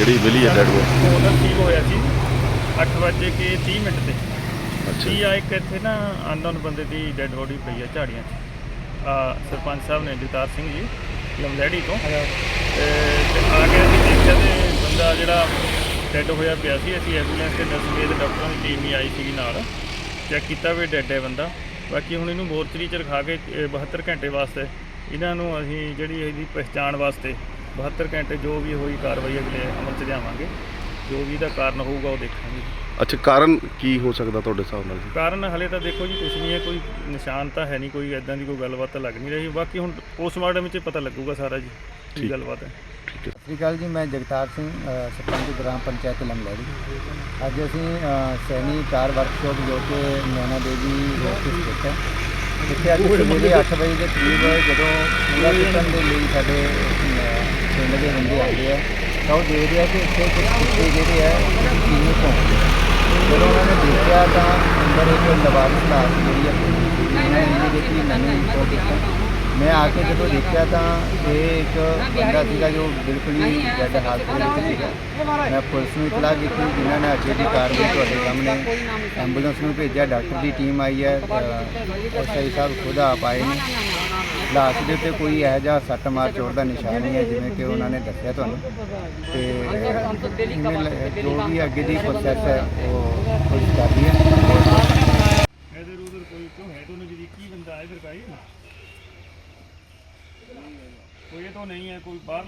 ਜਿਹੜੀ ਮਿਲੀ ਹੈ ਡੈਡ ਬੋਡੀ? ਉਹਦਾ ਕੀ ਹੋਇਆ ਸੀ 8 ਵਜੇ ਕੇ 30 ਮਿੰਟ ਤੇ। ਅੱਛਾ। ਕੀ ਆ ਇੱਕ ਇੱਥੇ ਨਾ ਅਨਨੋਨ ਬੰਦੇ ਦੀ ਡੈੱਡ ਬੋਡੀ ਪਈ ਆ ਝਾੜੀਆਂ 'ਚ। ਆ ਸਰਪੰਚ ਸਾਹਿਬ ਨੇ ਜਗਤਾਰ ਸਿੰਘ ਜੀ ਲੰਬਲੈੜੀ ਤੋਂ। ਤੇ ਤੇ ਆ ਕੇ ਅਸੀਂ ਦੇਖਿਆ ਤੇ ਬੰਦਾ ਜਿਹੜਾ ਡੈੱਡ ਹੋਇਆ ਪਿਆ ਸੀ ਅਸੀਂ ਐਂਬੂਲੈਂਸ ਤੇ ਨਰਸ ਦੇ ਡਾਕਟਰਾਂ ਦੀ ਟੀਮ ਹੀ ਆਈ ਸੀਗੀ ਨਾਲ। ਚੈੱਕ ਕੀਤਾ ਵੀ ਡੈੱਡ ਹੈ ਬੰਦਾ। ਬਾਕੀ ਹੁਣ ਇਹਨੂੰ ਮੋਰਚਰੀ ਚ ਰਖਾ ਕੇ ਅ, 72 ਘੰਟੇ ਵਾਸਤੇ ਇਹਨਾਂ ਨੂੰ ਅਸੀਂ ਜਿਹੜੀ ਇਹਦੀ ਪਛਾਣ ਵਾਸਤੇ 72 ਘੰਟੇ ਜੋ ਵੀ ਹੋਈ ਕਾਰਵਾਈ ਅਗਲੇ ਅਮਲ ਚ ਲਿਆਵਾਂਗੇ। ਜੋ ਵੀ ਇਹਦਾ ਕਾਰਨ ਹੋਊਗਾ ਉਹ ਦੇਖਾਂਗੇ ਅੱਛਾ ਕਾਰਨ ਕੀ ਹੋ ਸਕਦਾ ਤੁਹਾਡੇ ਹਿਸਾਬ ਨਾਲ ਜੀ? ਕਾਰਨ ਹਲੇ ਤਾਂ ਦੇਖੋ ਜੀ ਕੁਝ ਨਹੀਂ ਹੈ ਕੋਈ ਨਿਸ਼ਾਨ ਤਾਂ ਹੈ ਨਹੀਂ ਕੋਈ ਐਦਾਂ ਦੀ ਕੋਈ ਗੱਲਬਾਤ ਤਾਂ ਲੱਗ ਨਹੀਂ ਰਹੀ। ਬਾਕੀ ਹੁਣ ਪੋਸਟਮਾਰਟਮ ਵਿੱਚ ਪਤਾ ਲੱਗੂਗਾ ਸਾਰਾ ਜੀ ਕੀ। ਗੱਲਬਾਤ ਹੈ। ਸਤਿ ਸ਼੍ਰੀ ਅਕਾਲ ਜੀ ਮੈਂ ਜਗਤਾਰ ਸਿੰਘ ਸਰਪੰਚ ਗ੍ਰਾਮ ਪੰਚਾਇਤ ਲੰਗਲੜੀ ਅੱਜ ਅਸੀਂ ਸੈਣੀ ਕਾਰ ਵਰਕਸ਼ਾਪ ਜੋ ਕਿ ਨੈਣਾ ਦੇਵੀ ਰੋਡ ਤੇ ਸਥਿਤ ਹੈ। ਇੱਥੇ ਅੱਜ ਸਵੇਰੇ 8 ਵਜੇ ਦੇ ਕਰੀਬ ਜਦੋਂ ਪੂਰਾ ਕਿਚਨ ਦੇ ਲਈ ਸਾਡੇ ਪਿੰਡ ਦੇ ਬੰਦੇ ਆਏ ਆ ਤਾਂ ਉਹ ਦੇਖਦੇ ਆ ਕਿ ਇੱਥੇ ਕੁਝ ਕੁੱਤੇ ਜਿਹੜੇ ਆ ਕਿੰਨੇ ਭੌਂਕਦੇ ਆ। ਜਦੋਂ ਉਹਨਾਂ ਨੇ ਦੇਖਿਆ ਤਾਂ ਅੰਦਰ ਇੱਕ ਲਵਾਰਿਸ ਲਾਸ਼ ਜਿਹੜੀ ਆ ਪਈ ਸੀ ਉਹਨਾਂ ਨੇ ਇਮੀਡੀਏਟਲੀ ਮੈਨੂੰ ਇਨਫੋਰਮ ਕੀਤਾ ਮੈਂ ਆ ਕੇ ਜਦੋਂ ਦੇਖਿਆ ਤਾਂ ਇਹ ਇੱਕ ਬੰਦਾ ਸੀਗਾ ਜੋ ਬਿਲਕੁਲ ਹੀ ਡੈਡ ਹਾਲਤ ਵਿੱਚ ਸੀਗਾ। ਮੈਂ ਪੁਲਿਸ ਨੂੰ ਇਤਲਾਹ ਕੀਤੀ, ਜਿਨ੍ਹਾਂ ਨੇ ਅੱਗੇ ਦੀ ਕਾਰਵਾਈ ਤੁਹਾਡੇ ਸਾਹਮਣੇ ਐਂਬੂਲੈਂਸ ਨੂੰ ਭੇਜਿਆ। ਡਾਕਟਰ ਦੀ ਟੀਮ ਆਈ ਹੈ ਐਸਆਈ ਸਾਹਿਬ ਖੁਦ ਆਪ ਪਾਏ ਨੇ। ਲਾਸ਼ ਦੇ ਉੱਤੇ ਕੋਈ ਇਹੋ ਜਿਹਾ ਸੱਟ ਮਾਰ ਚੋਰ ਦਾ ਨਿਸ਼ਾਨ ਨਹੀਂ ਹੈ, ਜਿਵੇਂ ਕਿ ਉਹਨਾਂ ਨੇ ਦੱਸਿਆ ਤੁਹਾਨੂੰ। ਤੇ ਜੋ ਵੀ ਅੱਗੇ ਦੀ ਪ੍ਰੋਸੈਸ ਹੈ, ਉਹ ਪੁਲਿਸ ਕਰ ਹੈ। ਇਹਦੇ ਰੂਦਰ ਕੋਈ ਕਿਉਂ ਹੈ ਤੋਂ ਨਜ਼ਦੀਕੀ ਬੰਦਾ ਹੈ ਫਿਰ ਕਾਈ कोई ये तो नहीं है कोई बाहर